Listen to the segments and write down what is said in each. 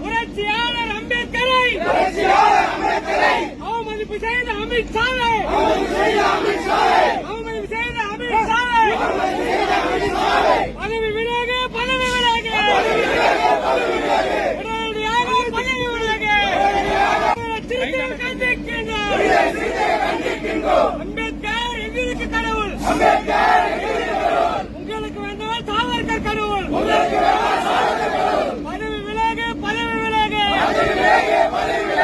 புரட்சியாளர் அம்பேத்கரை அவமதிப்பு செய்த அமித்ஷாவை அவமதிப்பு செய்த அமித்ஷாவை பதவி விலகு அம்பேத்கர் எங்களுக்கு கடவுள். அம்பேத்கர்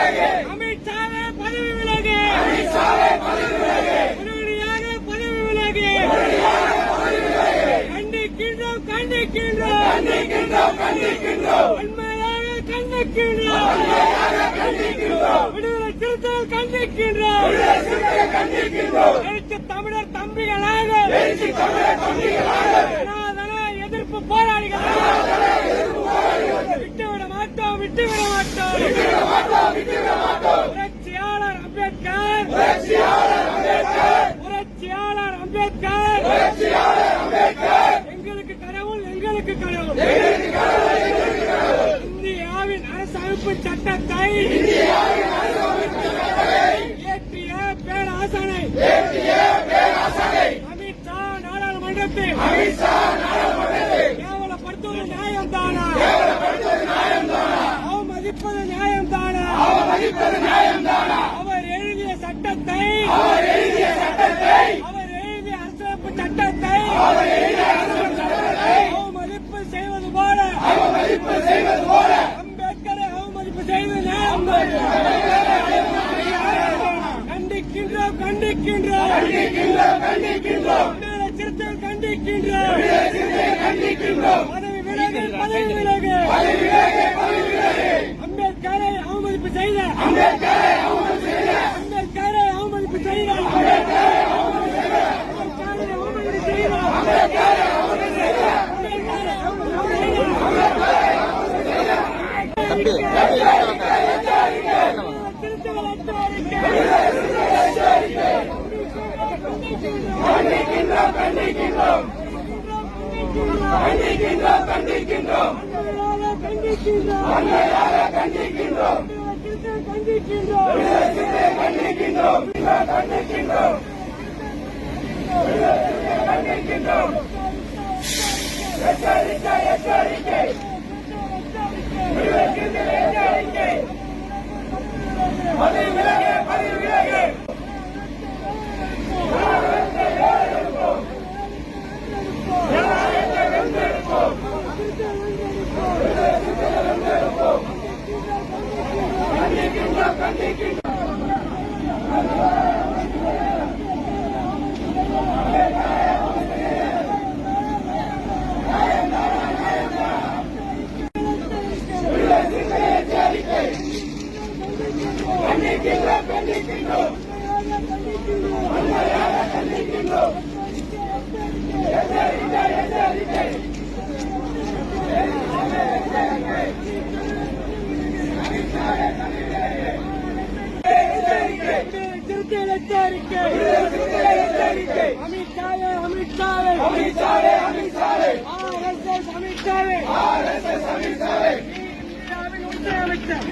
அமித்ஷாவே பதவி விலகு. உடனடியாக பதவி விலகு. கண்டிக்கின்றோம் கண்டிக்கின்றோம். உண்மையாக கண்டிக்கின்றோம். விடுதலை சிறுத்தைகள் கண்டிக்கின்றோம். எழுச்சி தமிழர் தம்பிகளாக. சனாதன எதிர்ப்பு விட்டுவிட மாட்டோம் விட்டுவிட மாட்டோம் புரட்சியாளர் அம்பேத்கர் புரட்சியாளர் அம்பேத்கர்! எங்களுக்கு கடவுள் எங்களுக்கு கடவுள். இந்தியாவின் அரசமைப்பு சட்டத்தை இயற்றிய பேராசனை. அமித்ஷா நாடாளுமன்றத்தில். கேவலப்படுத்துவது நியாயம் தானா அவமதிப்பது நியாயம் தானா அவர் எழுதிய சட்டத்தை அவர் எழுதிய அரசமைப்பு சட்டத்தை அவமதிப்பு செய்வது போல அம்பேத்கரை அவமதிப்பு செய்வது நியாயம் கண்டிக்கின்றோம். கண்டிக்கின்றோம் விடுதலை சிறுத்தைகள் கண்டிக்கின்றோம் பதவி விலகு பதவி விலகு அம்பேத்கரை அவமதிப்பு செய்த அம்பேத்கரை அவமதிப்பு செய்த அம்பேத்கரை அவமதிப்பு செய்த அம்பேத்கரை அவமதிப்பு செய்த தம்பி திருத்தங்கள் கண்டிக்கின்றோம். கண்டிக்கின்றோம் கண்டிக்கின்றோம் திருத்தல் Thank you. எச்சரிக்கை அமித்ஷாவே அமித்ஷாவே ஆர்எஸ்எஸ் அமித்ஷாவே இந்தியாவின் உள்துறை அமைச்சர்